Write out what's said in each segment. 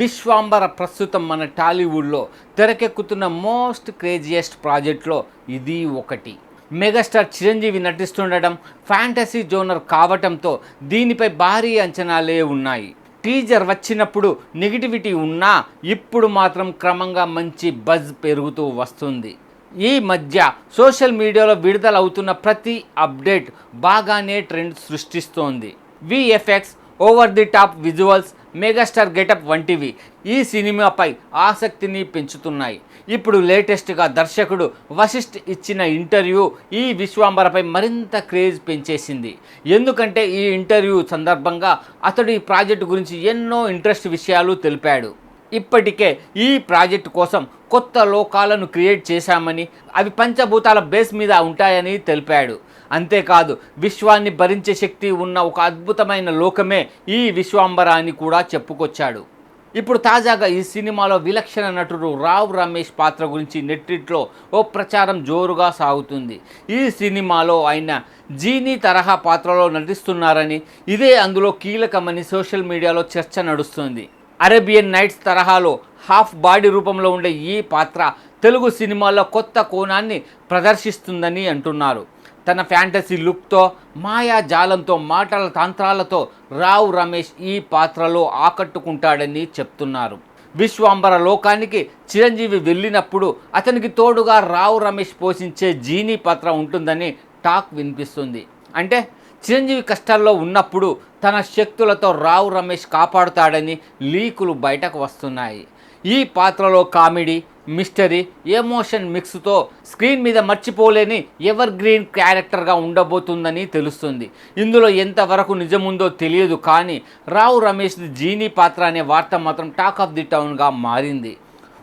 విశ్వాంబర ప్రస్తుతం మన టాలీవుడ్లో తెరకెక్కుతున్న మోస్ట్ క్రేజియస్ట్ ప్రాజెక్ట్లో ఇది ఒకటి. మెగాస్టార్ చిరంజీవి నటిస్తుండడం ఫ్యాంటసీ జోనర్ కావటంతో దీనిపై భారీ అంచనాలే ఉన్నాయి. టీజర్ వచ్చినప్పుడు నెగిటివిటీ ఉన్నా ఇప్పుడు మాత్రం క్రమంగా మంచి బజ్ పెరుగుతూ వస్తుంది. ఈ మధ్య సోషల్ మీడియాలో విడుదల అవుతున్న ప్రతి అప్డేట్ బాగానే ట్రెండ్ సృష్టిస్తోంది. VFX over the top visuals megastar getup వంటివి ఈ సినిమాపై ఆసక్తిని పెంచుతున్నాయి. ఇప్పుడు లేటెస్ట్గా దర్శకుడు వశిష్ఠ్ ఇచ్చిన ఇంటర్వ్యూ ఈ విశ్వాంబరపై మరింత క్రేజ్ పెంచేసింది. ఎందుకంటే ఈ ఇంటర్వ్యూ సందర్భంగా అతడు ఈ ప్రాజెక్టు గురించి ఎన్నో ఇంట్రెస్ట్ విషయాలు తెలిపాడు. ఇప్పటికే ఈ ప్రాజెక్టు కోసం కొత్త లోకాలను క్రియేట్ చేశామని అవి పంచభూతాల బేస్ మీద ఉంటాయని తెలిపాడు. అంతేకాదు విశ్వాన్ని భరించే శక్తి ఉన్న ఒక అద్భుతమైన లోకమే ఈ విశ్వాంబర అని కూడా చెప్పుకొచ్చాడు. ఇప్పుడు తాజాగా ఈ సినిమాలో విలక్షణ నటుడు రావ్ రమేష్ పాత్ర గురించి నెట్టిట్లో ఓ ప్రచారం జోరుగా సాగుతుంది. ఈ సినిమాలో ఆయన జీనీ తరహా పాత్రలో నటిస్తున్నారని ఇదే అందులో కీలకమని సోషల్ మీడియాలో చర్చ నడుస్తుంది. అరేబియన్ నైట్స్ తరహాలో హాఫ్ బాడీ రూపంలో ఉండే ఈ పాత్ర తెలుగు సినిమాల్లో కొత్త కోణాన్ని ప్రదర్శిస్తుందని అంటున్నారు. తన ఫ్యాంటసీ లుక్తో మాయా జాలంతో మాటల తంత్రాలతో రావు రమేష్ ఈ పాత్రలో ఆకట్టుకుంటాడని చెప్తున్నారు. విశ్వాంబర లోకానికి చిరంజీవి వెళ్ళినప్పుడు అతనికి తోడుగా రావు రమేష్ పోషించే జీనీ పాత్ర ఉంటుందని టాక్ వినిపిస్తుంది. అంటే చిరంజీవి కష్టాల్లో ఉన్నప్పుడు తన శక్తులతో రావు రమేష్ కాపాడుతాడని లీకులు బయటకు వస్తున్నాయి. ఈ పాత్రలో కామెడీ మిస్టరీ ఎమోషన్ మిక్స్తో స్క్రీన్ మీద మర్చిపోలేని ఎవర్ గ్రీన్ క్యారెక్టర్గా ఉండబోతుందని తెలుస్తుంది. ఇందులో ఎంతవరకు నిజముందో తెలియదు కానీ రావు రమేష్ జీనీ పాత్ర అనే వార్త మాత్రం టాక్ ఆఫ్ ది టౌన్గా మారింది.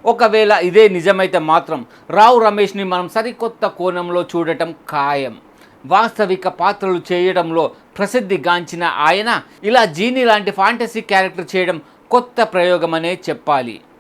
ఒకవేళ ఇదే నిజమైతే మాత్రం రావు రమేష్ని మనం సరికొత్త కోణంలో చూడటం ఖాయం. వాస్తవిక పాత్రలు చేయడంలో ప్రసిద్ధిగాంచిన ఆయన ఇలా జీనీ లాంటి ఫాంటసీ క్యారెక్టర్ చేయడం కొత్త ప్రయోగమనే చెప్పాలి.